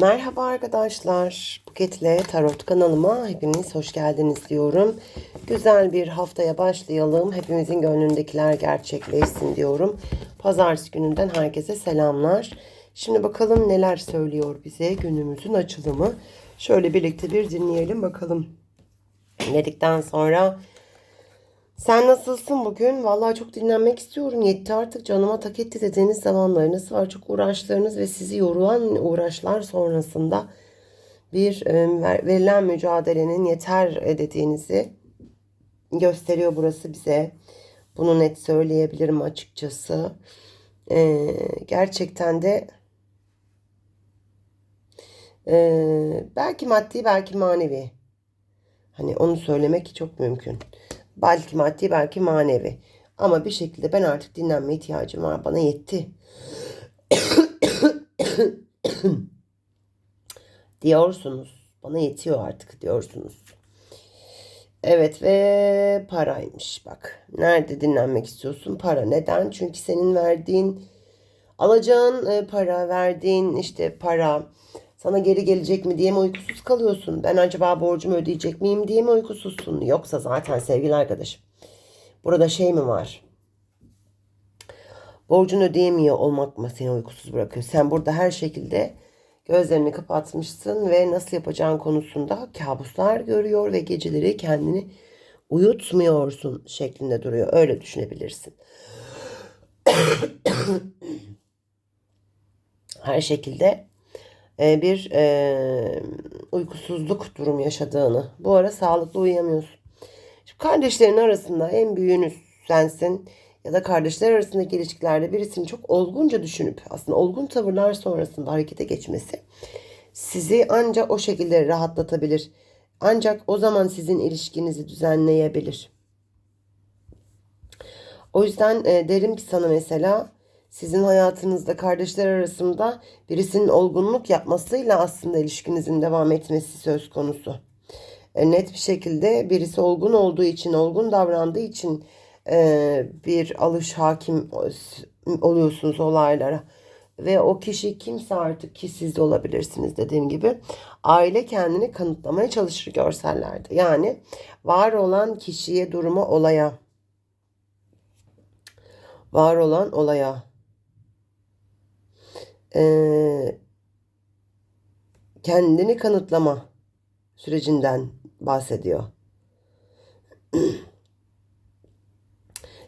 Merhaba arkadaşlar. Buketle Tarot kanalıma hepiniz hoş geldiniz diyorum. Güzel bir haftaya başlayalım. Hepimizin gönlündekiler gerçekleşsin diyorum. Pazartesi gününden herkese selamlar. Şimdi bakalım neler söylüyor bize günümüzün açılımı. Şöyle birlikte bir dinleyelim bakalım. Dedikten sonra sen nasılsın bugün? Vallahi çok dinlenmek istiyorum. Yetti artık canıma tak etti dediğiniz zamanlarınız var. Çok uğraşlarınız ve sizi yorulan uğraşlar sonrasında bir e, verilen mücadelenin yeter dediğinizi gösteriyor burası bize. Bunu net söyleyebilirim açıkçası. Ee, gerçekten de e, belki maddi belki manevi. Hani onu söylemek çok mümkün. Belki maddi belki manevi. Ama bir şekilde ben artık dinlenme ihtiyacım var. Bana yetti. diyorsunuz. Bana yetiyor artık diyorsunuz. Evet ve paraymış bak. Nerede dinlenmek istiyorsun? Para. Neden? Çünkü senin verdiğin alacağın e, para, verdiğin işte para sana geri gelecek mi diye mi uykusuz kalıyorsun? Ben acaba borcumu ödeyecek miyim diye mi uykusuzsun? Yoksa zaten sevgili arkadaşım. Burada şey mi var? Borcunu ödeyemiyor olmak mı seni uykusuz bırakıyor? Sen burada her şekilde gözlerini kapatmışsın ve nasıl yapacağın konusunda kabuslar görüyor ve geceleri kendini uyutmuyorsun şeklinde duruyor. Öyle düşünebilirsin. her şekilde bir e, uykusuzluk durum yaşadığını. Bu ara sağlıklı uyuyamıyorsun. Şimdi kardeşlerin arasında en büyüğünüz sensin ya da kardeşler arasındaki ilişkilerde birisini çok olgunca düşünüp aslında olgun tavırlar sonrasında harekete geçmesi sizi ancak o şekilde rahatlatabilir. Ancak o zaman sizin ilişkinizi düzenleyebilir. O yüzden e, derim ki sana mesela sizin hayatınızda kardeşler arasında birisinin olgunluk yapmasıyla aslında ilişkinizin devam etmesi söz konusu. E, net bir şekilde birisi olgun olduğu için, olgun davrandığı için e, bir alış hakim oluyorsunuz olaylara. Ve o kişi kimse artık ki siz de olabilirsiniz dediğim gibi. Aile kendini kanıtlamaya çalışır görsellerde. Yani var olan kişiye, duruma, olaya. Var olan olaya e, kendini kanıtlama sürecinden bahsediyor.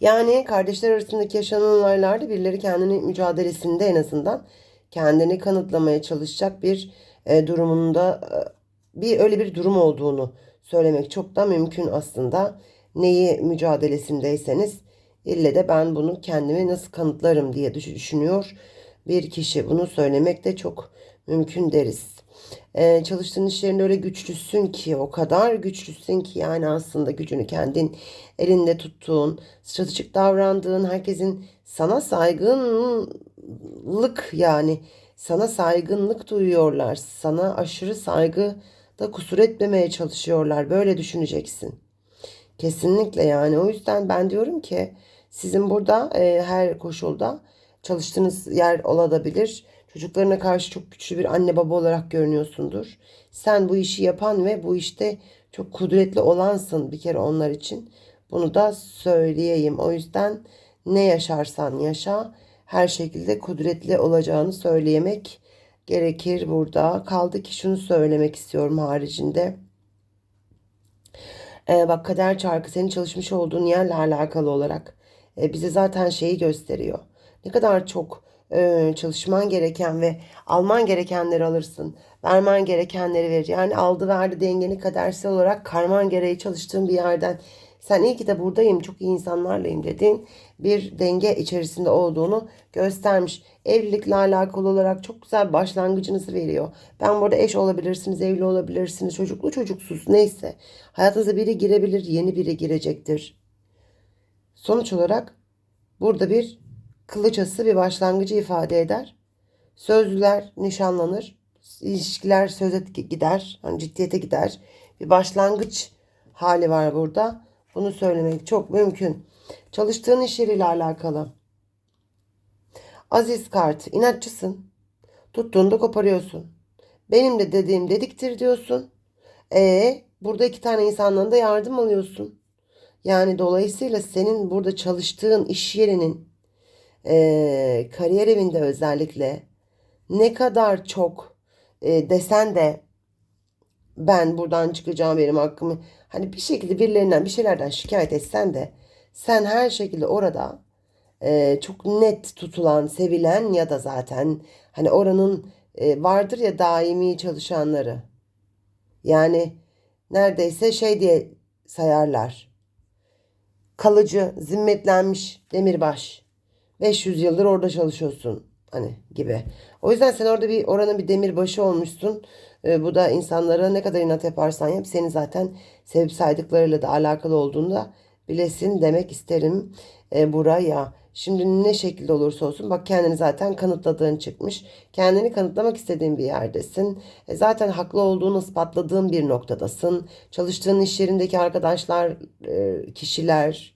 yani kardeşler arasındaki yaşanan olaylarda birileri kendini mücadelesinde en azından kendini kanıtlamaya çalışacak bir e, durumunda e, bir öyle bir durum olduğunu söylemek çok da mümkün aslında. Neyi mücadelesindeyseniz ille de ben bunu kendimi nasıl kanıtlarım diye düşünüyor bir kişi. Bunu söylemek de çok mümkün deriz. Ee, çalıştığın iş öyle güçlüsün ki o kadar güçlüsün ki yani aslında gücünü kendin elinde tuttuğun, stratejik davrandığın, herkesin sana saygınlık yani sana saygınlık duyuyorlar. Sana aşırı saygı da kusur etmemeye çalışıyorlar. Böyle düşüneceksin. Kesinlikle yani o yüzden ben diyorum ki sizin burada e, her koşulda çalıştığınız yer olabilir. Çocuklarına karşı çok güçlü bir anne baba olarak görünüyorsundur. Sen bu işi yapan ve bu işte çok kudretli olansın bir kere onlar için. Bunu da söyleyeyim. O yüzden ne yaşarsan yaşa her şekilde kudretli olacağını söyleyemek gerekir burada. Kaldı ki şunu söylemek istiyorum haricinde. Ee, bak kader çarkı senin çalışmış olduğun yerle alakalı olarak e, bize zaten şeyi gösteriyor ne kadar çok e, çalışman gereken ve alman gerekenleri alırsın. Vermen gerekenleri verir. Yani aldı verdi dengeni kadersel olarak karman gereği çalıştığın bir yerden sen iyi ki de buradayım çok iyi insanlarlayım dediğin bir denge içerisinde olduğunu göstermiş. Evlilikle alakalı olarak çok güzel başlangıcınızı veriyor. Ben burada eş olabilirsiniz, evli olabilirsiniz, çocuklu çocuksuz neyse. Hayatınıza biri girebilir, yeni biri girecektir. Sonuç olarak burada bir kılıçası bir başlangıcı ifade eder. Sözlüler nişanlanır. ilişkiler söze gider. Hani ciddiyete gider. Bir başlangıç hali var burada. Bunu söylemek çok mümkün. Çalıştığın iş yeriyle alakalı. Aziz kart. inatçısın. Tuttuğunda koparıyorsun. Benim de dediğim dediktir diyorsun. E burada iki tane insandan da yardım alıyorsun. Yani dolayısıyla senin burada çalıştığın iş yerinin e, kariyer evinde özellikle ne kadar çok e, desen de ben buradan çıkacağım benim hakkımı hani bir şekilde birilerinden bir şeylerden şikayet etsen de sen her şekilde orada e, çok net tutulan, sevilen ya da zaten hani oranın e, vardır ya daimi çalışanları. Yani neredeyse şey diye sayarlar. Kalıcı, zimmetlenmiş demirbaş. 500 yıldır orada çalışıyorsun hani gibi. O yüzden sen orada bir oranın bir demirbaşı olmuşsun. E, bu da insanlara ne kadar inat yaparsan yap seni zaten sevip saydıklarıyla da alakalı olduğunda bilesin demek isterim e, buraya. Şimdi ne şekilde olursa olsun bak kendini zaten kanıtladığın çıkmış. Kendini kanıtlamak istediğin bir yerdesin. E, zaten haklı olduğunu ispatladığın bir noktadasın. Çalıştığın iş yerindeki arkadaşlar, e, kişiler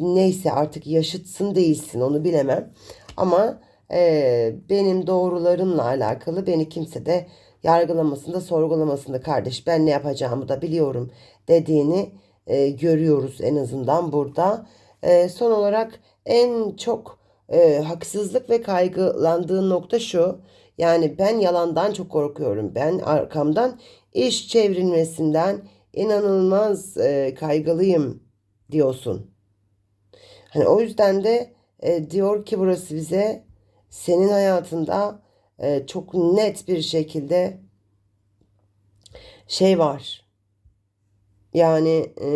neyse artık yaşıtsın değilsin onu bilemem. Ama e, benim doğrularımla alakalı beni kimse de yargılamasında, sorgulamasında kardeş ben ne yapacağımı da biliyorum dediğini e, görüyoruz en azından burada. E, son olarak en çok e, haksızlık ve kaygılandığın nokta şu. Yani ben yalandan çok korkuyorum. Ben arkamdan iş çevrilmesinden inanılmaz e, kaygılıyım diyorsun. Hani o yüzden de e, diyor ki burası bize senin hayatında e, çok net bir şekilde şey var. Yani e,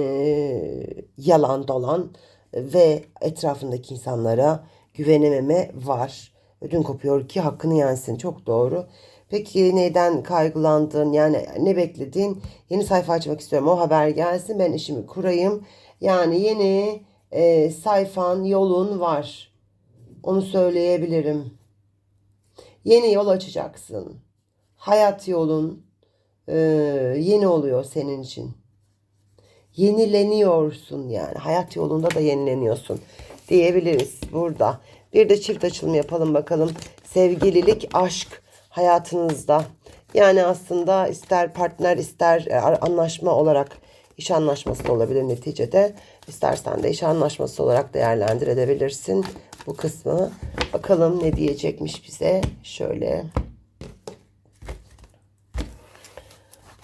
yalan dolan ve etrafındaki insanlara güvenememe var. Ödün kopuyor ki hakkını yensin. Çok doğru. Peki neyden kaygılandın? Yani ne bekledin? Yeni sayfa açmak istiyorum. O haber gelsin. Ben işimi kurayım. Yani yeni e, sayfan, yolun var. Onu söyleyebilirim. Yeni yol açacaksın. Hayat yolun e, yeni oluyor senin için yenileniyorsun yani. Hayat yolunda da yenileniyorsun diyebiliriz burada. Bir de çift açılım yapalım bakalım. Sevgililik, aşk hayatınızda. Yani aslında ister partner ister e, anlaşma olarak iş anlaşması da olabilir neticede. İstersen de iş anlaşması olarak değerlendirebilirsin bu kısmı. Bakalım ne diyecekmiş bize. Şöyle.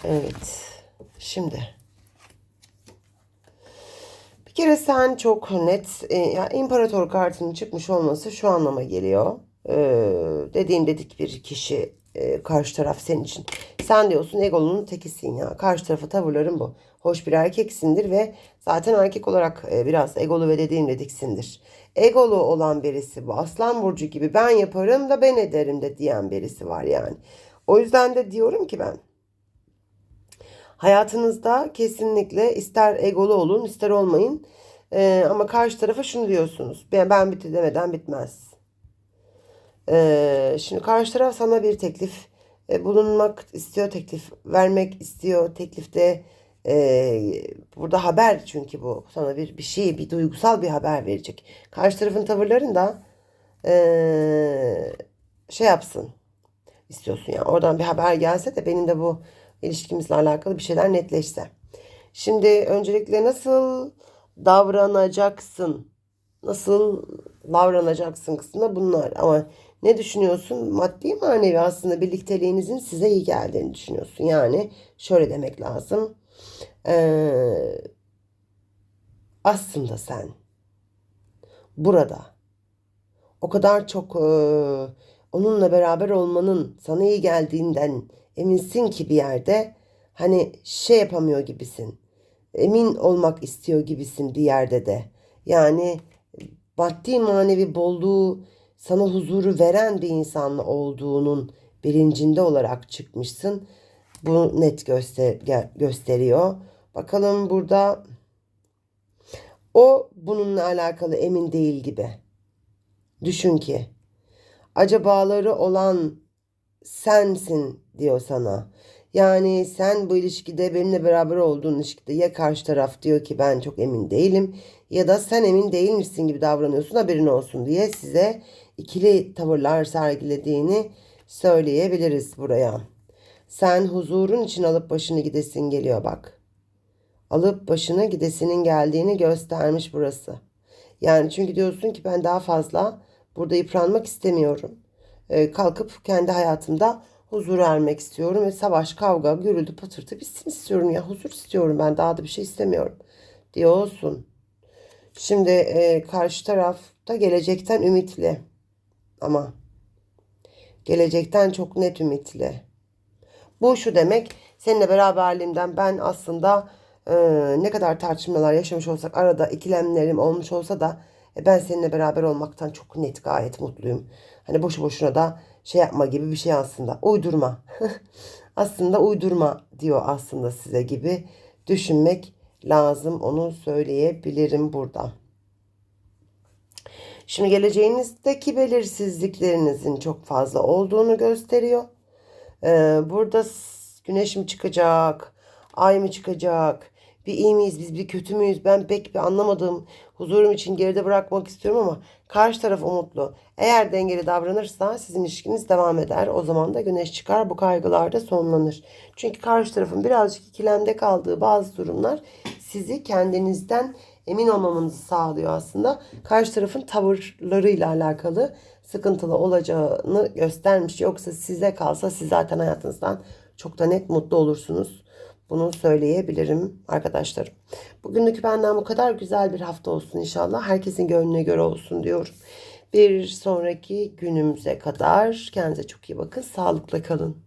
Evet. Şimdi bir kere sen çok net e, ya imparator kartının çıkmış olması şu anlama geliyor. E, dediğin dedik bir kişi e, karşı taraf senin için. Sen diyorsun egolunun tekisin ya. Karşı tarafa tavırların bu. Hoş bir erkeksindir ve zaten erkek olarak e, biraz egolu ve dediğin dediksindir. Egolu olan birisi bu. Aslan burcu gibi ben yaparım da ben ederim de diyen birisi var yani. O yüzden de diyorum ki ben Hayatınızda kesinlikle ister egolu olun ister olmayın. Ee, ama karşı tarafa şunu diyorsunuz. Ben, ben bitti demeden bitmez. Ee, şimdi karşı taraf sana bir teklif e, bulunmak istiyor. Teklif vermek istiyor. Teklifte e, burada haber çünkü bu. Sana bir, bir şey bir duygusal bir haber verecek. Karşı tarafın tavırlarında e, şey yapsın istiyorsun yani. Oradan bir haber gelse de benim de bu ilişkimizle alakalı bir şeyler netleşse. Şimdi öncelikle nasıl davranacaksın? Nasıl davranacaksın kısmında bunlar. Ama ne düşünüyorsun? Maddi manevi aslında birlikteliğinizin size iyi geldiğini düşünüyorsun. Yani şöyle demek lazım. Ee, aslında sen burada o kadar çok e, onunla beraber olmanın sana iyi geldiğinden eminsin ki bir yerde hani şey yapamıyor gibisin. Emin olmak istiyor gibisin bir yerde de. Yani maddi manevi bolluğu sana huzuru veren bir insanla olduğunun bilincinde olarak çıkmışsın. Bu net göster gösteriyor. Bakalım burada o bununla alakalı emin değil gibi. Düşün ki acabaları olan sensin diyor sana. Yani sen bu ilişkide benimle beraber olduğun ilişkide ya karşı taraf diyor ki ben çok emin değilim ya da sen emin değil misin gibi davranıyorsun haberin olsun diye size ikili tavırlar sergilediğini söyleyebiliriz buraya. Sen huzurun için alıp başını gidesin geliyor bak. Alıp başına gidesinin geldiğini göstermiş burası. Yani çünkü diyorsun ki ben daha fazla burada yıpranmak istemiyorum. Ee, kalkıp kendi hayatımda huzur ermek istiyorum ve savaş, kavga, gürültü, patırtı bitsin istiyorum ya. Huzur istiyorum ben daha da bir şey istemiyorum diyorsun. Şimdi e, karşı tarafta gelecekten ümitli ama gelecekten çok net ümitli. Bu şu demek seninle beraberliğimden ben aslında e, ne kadar tartışmalar yaşamış olsak arada ikilemlerim olmuş olsa da e, ben seninle beraber olmaktan çok net gayet mutluyum. Hani boşu boşuna da şey yapma gibi bir şey aslında. Uydurma. aslında uydurma diyor aslında size gibi düşünmek lazım. Onu söyleyebilirim burada. Şimdi geleceğinizdeki belirsizliklerinizin çok fazla olduğunu gösteriyor. Ee, burada güneş mi çıkacak, ay mı çıkacak, bir iyi miyiz, biz bir kötü müyüz? Ben pek bir anlamadım. Huzurum için geride bırakmak istiyorum ama karşı taraf umutlu. Eğer dengeli davranırsa sizin ilişkiniz devam eder. O zaman da güneş çıkar, bu kaygılar da sonlanır. Çünkü karşı tarafın birazcık ikilemde kaldığı bazı durumlar sizi kendinizden emin olmamanızı sağlıyor aslında. Karşı tarafın tavırlarıyla alakalı sıkıntılı olacağını göstermiş. Yoksa size kalsa siz zaten hayatınızdan çok da net mutlu olursunuz. Bunu söyleyebilirim arkadaşlarım. Bugünlük benden bu kadar güzel bir hafta olsun inşallah. Herkesin gönlüne göre olsun diyorum. Bir sonraki günümüze kadar kendinize çok iyi bakın. Sağlıkla kalın.